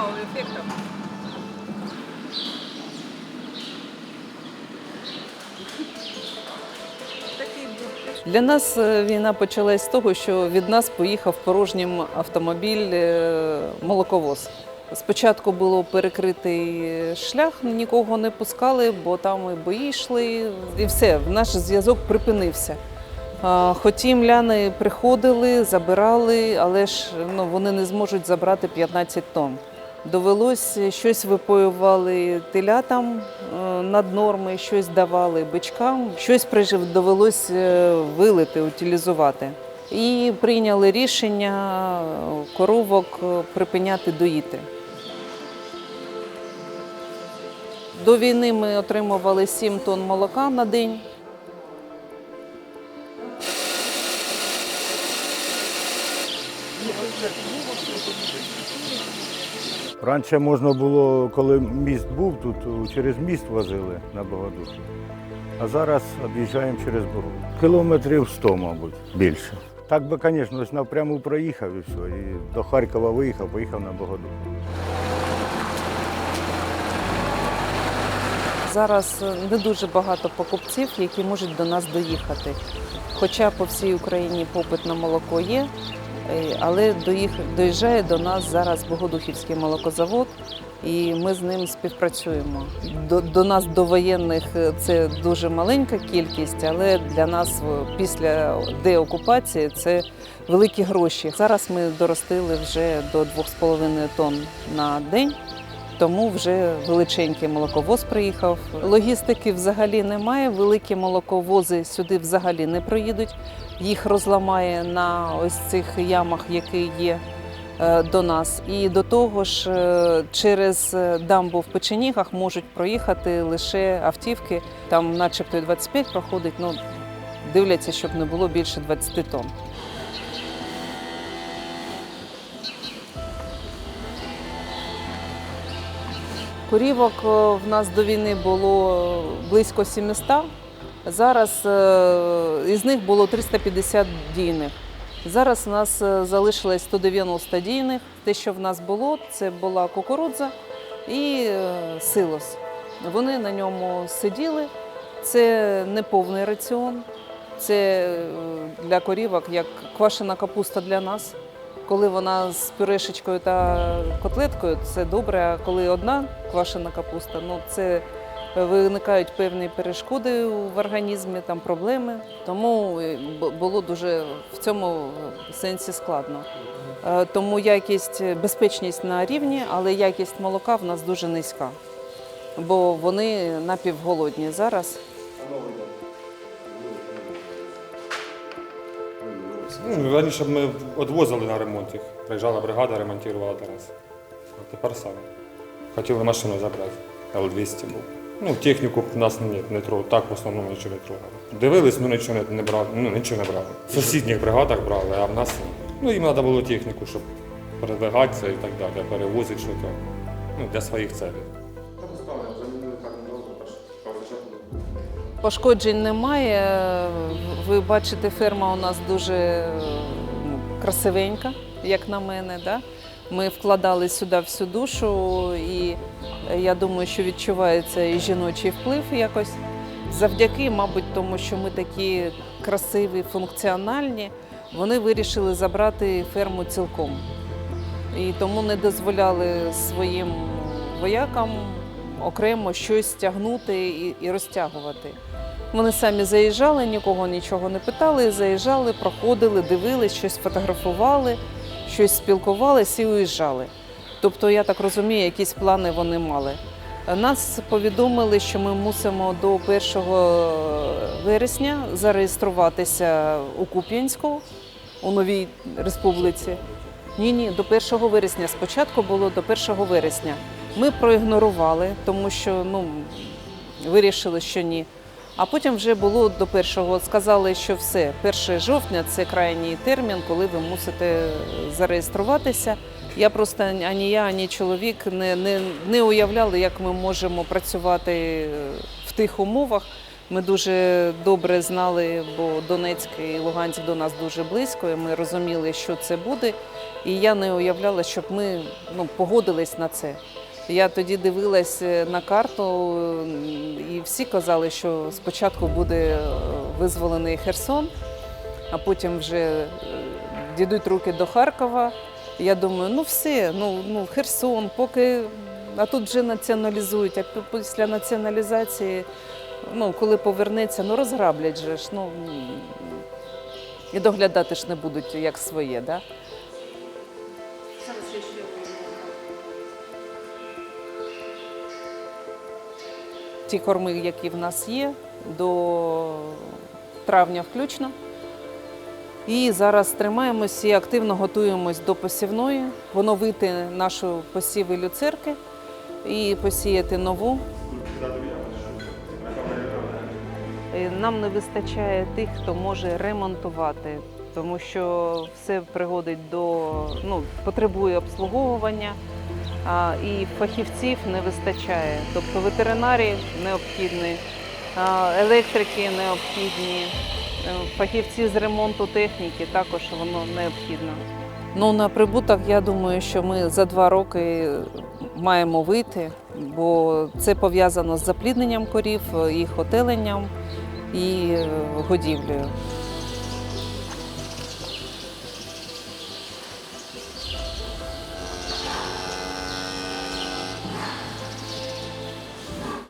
вау-ефектом. Для нас е, війна почалась з того, що від нас поїхав порожнім автомобіль е, молоковоз. Спочатку було перекритий шлях, нікого не пускали, бо там і бої йшли, і все, наш зв'язок припинився. Хотім ляни приходили, забирали, але ж ну, вони не зможуть забрати 15 тонн. Довелось щось випоювали телятам е, над норми, щось давали бичкам, щось прижив, довелось е, вилити, утилізувати. І прийняли рішення е, коровок е, припиняти доїти. До війни ми отримували 7 тонн молока на день. Раніше можна було, коли міст був, тут через міст возили на Богодуху. А зараз об'їжджаємо через Богу. Кілометрів 100, мабуть, більше. Так би, звісно, напряму проїхав і все. І до Харкова виїхав, поїхав на Богодуху. Зараз е, не дуже багато покупців, які можуть до нас доїхати. Хоча по всій Україні попит на молоко є, але доїжджає до нас зараз Богодухівський молокозавод, і ми з ним співпрацюємо. До, до нас до воєнних е, це дуже маленька кількість, але для нас е, після деокупації це великі гроші. Зараз ми доростили вже до 2,5 тонн на день. Тому вже величенький молоковоз приїхав. Логістики взагалі немає. Великі молоковози сюди взагалі не проїдуть. Їх розламає на ось цих ямах, які є е, до нас. І до того ж, е, через дамбу в печенігах можуть проїхати лише автівки. Там, начебто, 25 проходить. Ну дивляться, щоб не було більше 20 тонн. Корівок е, в нас до війни було близько 700. Зараз е, із них було 350 дійних. Зараз у нас е, залишилось 190 дійних. Те, що в нас було, це була кукурудза і силос. Вони на ньому сиділи. Це не повний раціон. Це для корівок як квашена капуста для нас. Коли вона з пюрешечкою та котлеткою, це добре. А коли одна квашена капуста, ну це виникають певні перешкоди в організмі, там проблеми. Тому е, було дуже в цьому сенсі складно. Е, Тому якість, безпечність на рівні, але якість молока в нас дуже низька, бо вони напівголодні зараз. Ну, раніше ми відвозили на ремонт їх. Приїжджала бригада, ремонтувала Тарас. А тепер самі. Хотіли машину забрати. Л-200 був. Ну, техніку в нас ні, не трогали. Так в основному нічого не трогали. Дивились, ну нічого не, не брали. Ну, нічого не брали. В сусідніх бригадах брали, а в нас. Ну, їм треба було техніку, щоб передвигатися і так далі, перевозити щось. Ну, для своїх целей. Пошкоджень немає. Ви бачите, ферма у нас дуже ну, красивенька, як на мене. Да? Ми вкладали сюди всю душу, і я думаю, що відчувається і жіночий вплив якось. Завдяки, мабуть, тому що ми такі красиві, функціональні, вони вирішили забрати ферму цілком. І тому не дозволяли своїм воякам окремо щось тягнути і, і розтягувати. Вони самі заїжджали, нікого нічого не питали, заїжджали, проходили, дивились, щось фотографували, щось спілкувалися і уїжджали. Тобто, я так розумію, якісь плани вони мали. Нас повідомили, що ми мусимо до 1 вересня зареєструватися у Куп'янську, у новій республіці. Ні, ні, до 1 вересня. Спочатку було до 1 вересня. Ми проігнорували, тому що ну, вирішили, що ні. А потім вже було до першого. Сказали, що все, 1 жовтня це крайній термін, коли ви мусите зареєструватися. Я просто ані я, ані чоловік не, не, не уявляли, як ми можемо працювати в тих умовах, Ми дуже добре знали, бо Донецьк і Луганськ до нас дуже близько, і ми розуміли, що це буде. І я не уявляла, щоб ми ну, погодились на це. Я тоді дивилась е, на карту, і всі казали, що спочатку буде е, визволений Херсон, а потім вже е, дійдуть руки до Харкова. Я думаю, ну все, ну, ну Херсон, поки. А тут вже націоналізують, а після націоналізації, ну, коли повернеться, ну розграблять же ж. Ну, і доглядати ж не будуть як своє, да? Ті корми, які в нас є, до травня включно. І зараз тримаємось і активно готуємось до посівної, поновити нашу посіви люцерки і посіяти нову. Нам не вистачає тих, хто може ремонтувати, тому що все приводить до ну, потребує обслуговування, а, і фахівців не вистачає. Тобто ветеринарії необхідні, електрики необхідні, е, фахівці з ремонту техніки також воно необхідно. Ну, на прибуток, я думаю, що ми за два роки маємо вийти, бо це пов'язано з заплідненням корів, їх отеленням і е, годівлею.